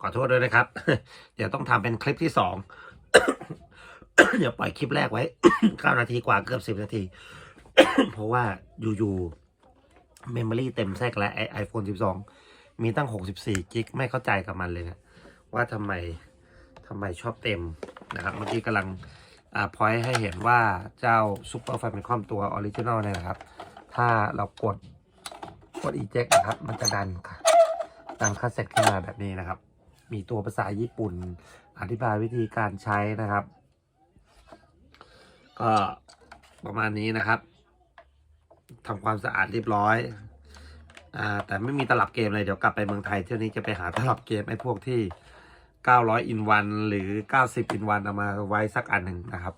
ขอโทษด้วยนะครับ เดี๋ยวต้องทำเป็นคลิปที่สองเดี๋ยวปล่อยคลิปแรกไว้เก้านาทีกว่าเกือบสิบนาที เพราะว่าอยู่ๆเมมโมรี่เต็มแทรกและไอโฟน12มีตั้ง64กิกไม่เข้าใจกับมันเลยนะว่าทำไมทำไมชอบเต็มนะครับ เมื่อกี้กำลังอ่าพอยให้เห็นว่าเจ้า Super Famicom ตัวออริจินอลเนี่ยนะครับ ถ้าเรากดกด eject นะครับ มันจะดัน ค่ะดันคาสเซ็ตขึ้นมาแบบนี้นะครับ มีตัวภาษาญี่ปุ่น อธิบายวิธีการใช้นะครับ ก็ประมาณนี้นะครับทำความสะอาดเรียบร้อยอ่าแต่ไม่มีตลับเกมเลยเดี๋ยวกลับไปเมืองไทยเที่ยวนี้จะไปหาตลับเกมไอ้พวกที่ 900 อินวันหรือ 90 อินวันเอามาไว้สักอันหนึ่งนะครับ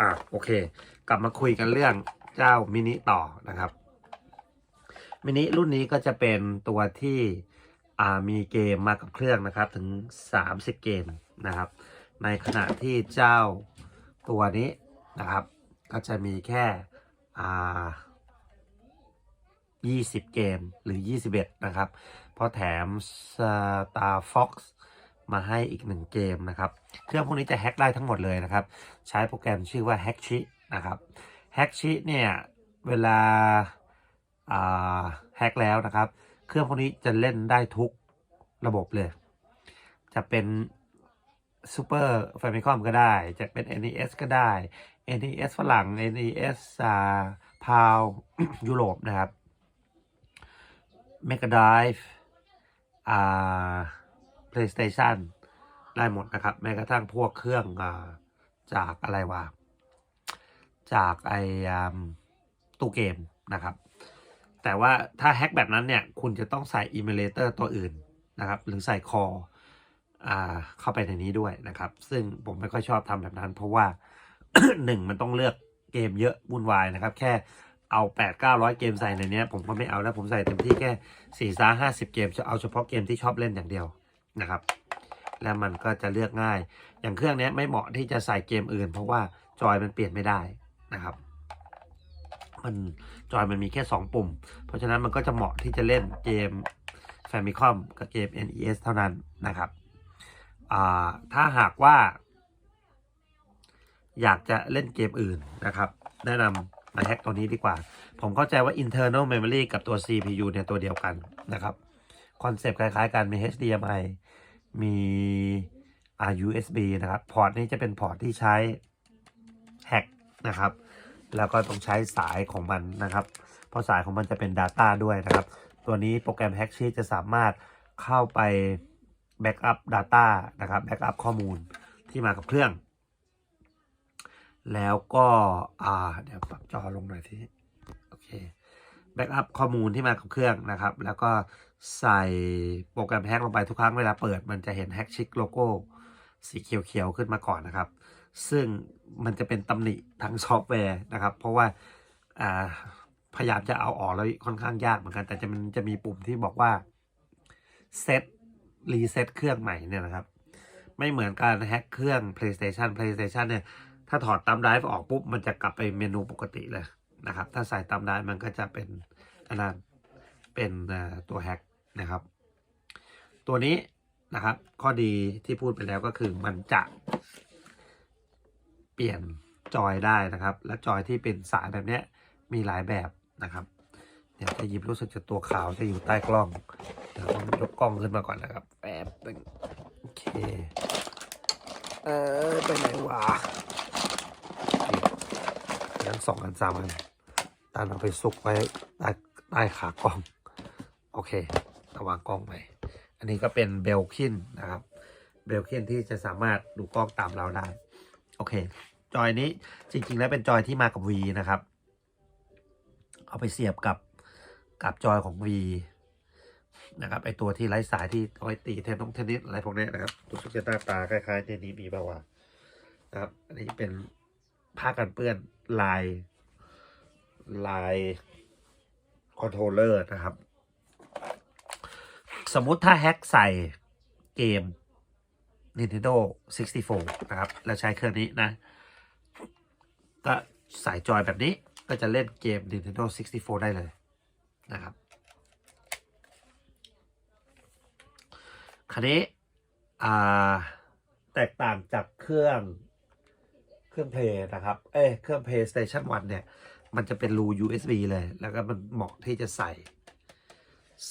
อะโอเค กลับมาคุยกันเรื่องเจ้ามินิต่อนะครับ มินิรุ่นนี้ก็จะเป็นตัวที่มีเกมมากับเครื่องนะครับถึง 30 เกมนะครับ ในขณะที่เจ้าตัวนี้นะครับ ก็จะมีแค่อ่า20 เกมหรือ 21 นะครับ เพราะแถม Star Fox มาให้อีกหนึ่งเกมนะครับ เครื่องพวกนี้จะแฮ็กได้ทั้งหมดเลยนะครับ ใช้โปรแกรมชื่อว่า Hackchi นะครับ Hackchi เนี่ย เวลา แฮ็กแล้วนะครับ เครื่องพวกนี้จะเล่นได้ทุกระบบเลย จะเป็น Super Famicom ก็ได้ จะเป็น NES ก็ได้ NES ฝรั่ง NES อ่าพาวยุโรปนะครับ Mega Drive อ่า PlayStation ได้หมดนะครับ แม้กระทั่งพวกเครื่องอ่าจากอะไรวะ จากไออ่าตู้เกมนะครับ แต่ว่าถ้าแฮ็กแบบนั้นเนี่ยคุณจะต้องใส่ Emulator ตัวอื่นนะครับ หรือใส่คออ่าเข้าไปในนี้ด้วยนะครับ ซึ่งผมไม่ค่อยชอบทำแบบนั้น เพราะว่าหนึ่งมันต้องเลือกเกมเยอะวุ่นวายนะครับ แค่เอาแปดเก้าร้อยเกมใส่ในนี้ผมก็ไม่เอาแล้วผมใส่เต็มที่แค่สี่สาห้าสิบเกมจะเอาเฉพาะเกมที่ชอบเล่นอย่างเดียวนะครับ แล้วมันก็จะเลือกง่าย อย่างเครื่องนี้ไม่เหมาะที่จะใส่เกมอื่น เพราะว่าจอยมันเปลี่ยนไม่ได้นะครับ มันจอยมันมีแค่ 2 ปุ่ม เพราะฉะนั้นมันก็จะเหมาะที่จะเล่นเกม Famicom กับเกม NES เท่านั้นนะครับถ้าหากว่า อยากจะเล่นเกมอื่นนะครับ แนะนำมาแฮ็กตัวนี้ดีกว่า ผมเข้าใจว่า internal memory กับตัว CPU เนี่ยตัวเดียวกันนะครับคอนเซปต์คล้ายๆกันมี HDMI มีอ่า USB นะครับ พอร์ตนี้จะเป็นพอร์ตที่ใช้แฮกนะครับ แล้วก็ต้องใช้สายของมันนะครับ เพราะสายของมันจะเป็น Data ด้วยนะครับ ตัวนี้โปรแกรม Hack Sheet จะสามารถเข้าไปแบ็กอัพ Data นะครับแบ็กอัพข้อมูลที่มากับเครื่อง แล้วก็อ่าเดี๋ยวปรับจอลงหน่อยทีโอเคแบ็กอัพข้อมูลที่มากับเครื่องนะครับ แล้วก็ใส่โปรแกรมแฮกลงไปทุกครั้งเวลาเปิด มันจะเห็นแฮกชิกโลโก้สีเขียวๆขึ้นมาก่อนนะครับ ซึ่งมันจะเป็นตำหนิทางซอฟต์แวร์นะครับ เพราะว่าพยายามจะเอาออกแล้วค่อนข้างยากเหมือนกัน แต่จะมันจะมีปุ่มที่บอกว่าเซตรีเซตเครื่องใหม่เนี่ยนะครับ ไม่เหมือนการแฮ็กเครื่อง PlayStation PlayStation เนี่ย ถ้าถอดตัมไดรฟ์ออกปุ๊บ มันจะกลับไปเมนูปกติเลยนะครับ ถ้าใส่ตัมไดรฟ์มันก็จะเป็นอันนั้นเป็นตัวแฮ็กนะครับ ตัวนี้นะครับ ข้อดีที่พูดไปแล้วก็คือมันจะ ปลี่ยนจอยได้นะครับ และจอยที่เป็นสายแบบนี้มีหลายแบบนะครับเดี๋ยวจะหยิบรู้สึกจะตัวขาวจะอยู่ใต้กล้องเดี๋ยวผมยกกล้องขึ้นมาก่อนนะครับแป๊บนึงโอเคเออไปไหนวะนี่ทั้งสองอันสามอันตานเอาไปซุกไว้ใต้ใต้ขากล้อง โอเคระวางกล้องไปอันนี้ก็เป็นเบลคินนะครับเบลคินที่จะสามารถดูกล้องตามเราได้ โอเค จอยนี้จริง ๆ แล้วเป็นจอยที่มากับ V นะครับ เอาไปเสียบกับกับจอยของ V นะครับไอตัวที่ไร้สายที่เอาไว้ตีเทนนงเทนนิสอะไรพวกนี้นะครับรู้สึกจะหน้าตาคล้ายๆเทนนี้มีบ้างวะนะครับ อันนี้เป็นผ้ากันเปื้อนลายลายคอนโทรลเลอร์นะครับ สมมุติถ้าแฮ็กใส่เกม Nintendo 64 นะครับ แล้วใช้เครื่องนี้นะ ก็ใส่จอยแบบนี้ก็จะเล่นเกม Nintendo 64 ได้เลยนะครับคันนี้แตกต่างจากเครื่องเครื่องเพย์นะครับ เอ้ยเครื่อง PlayStation 1เนี่ย มันจะเป็นรู USB เลย แล้วก็มันเหมาะที่จะใส่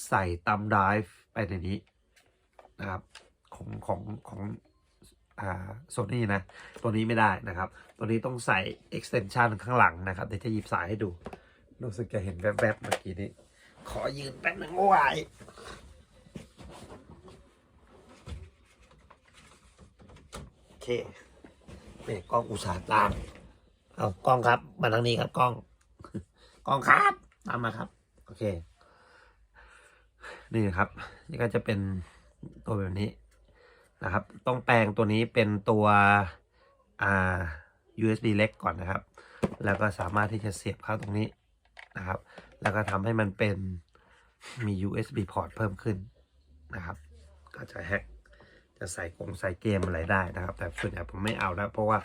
ใส่ตัมไดรฟ์ไปในนี้นะครับ ของของของ โซนี่นะ ตัวนี้ไม่ได้นะครับ ตัวนี้ต้องใส่ extension ข้างหลังนะครับ เดี๋ยวจะหยิบสายให้ดู รู้สึกจะเห็นแวบๆเมื่อกี้นี้ ขอยืนแป๊บนึงโอ้ยโอเคเบรกกล้องอุตสาห์ตาม เอากล้องครับ มาทางนี้ครับกล้อง กล้องครับ ตามมาครับ โอเค นี่นะครับ นี่ก็จะเป็นตัวแบบนี้ นะครับ ต้องแปลงตัวนี้เป็นตัวอ่า USB เล็กก่อนนะครับ แล้วก็สามารถที่จะเสียบเข้าตรงนี้นะครับ แล้วก็ทำให้มันเป็นมี USB port เพิ่มขึ้นนะครับ ก็จะแฮกจะใส่กงใส่เกมอะไรได้นะครับ แต่ส่วนใหญ่ผมไม่เอาแล้วเพราะว่า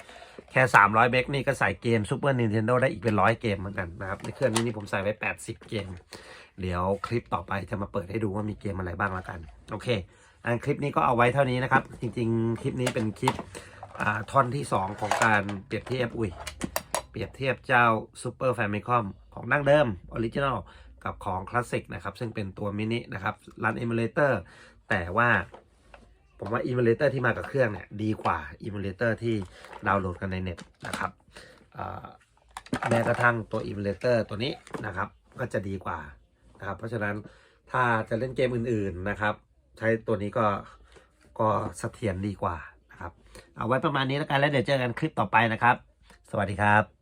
แค่ 300 เมกนี่ก็ใส่เกม Super Nintendo ได้อีกเป็นร้อยเกมเหมือนกันนะครับ ในเครื่องนี้นี่ผมใส่ไว้ 80 เกม เดี๋ยวคลิปต่อไปจะมาเปิดให้ดูว่ามีเกมอะไรบ้างละกัน โอเค อันคลิปนี้ก็เอาไว้เท่านี้นะครับ จริง ๆ คลิปนี้เป็นคลิปอ่าท่อนที่ 2 ของการเปรียบเทียบอุ้ยเปรียบเทียบเจ้า Super Famicom ของดั้งเดิมออริจิน l ลกับของคลาสสิกนะครับ ซึ่งเป็นตัวมินินะครับรัน Emulator แต่ว่าผมว่า Emulator ที่มากับเครื่องเนี่ยดีกว่า Emulator ที่ดาวน์โหลดกันในเน็ตนะครับแม้กระทั่งตัว Emulator ตัวนี้นะครับ ก็จะดีกว่า นะครับ เพราะฉะนั้นถ้าจะเล่นเกมอื่นๆนะครับ ใช้ตัวนี้ก็ก็เสถียรดีกว่านะครับ เอาไว้ประมาณนี้แล้วกันแล้วเดี๋ยวเจอกันคลิปต่อไปนะครับ สวัสดีครับ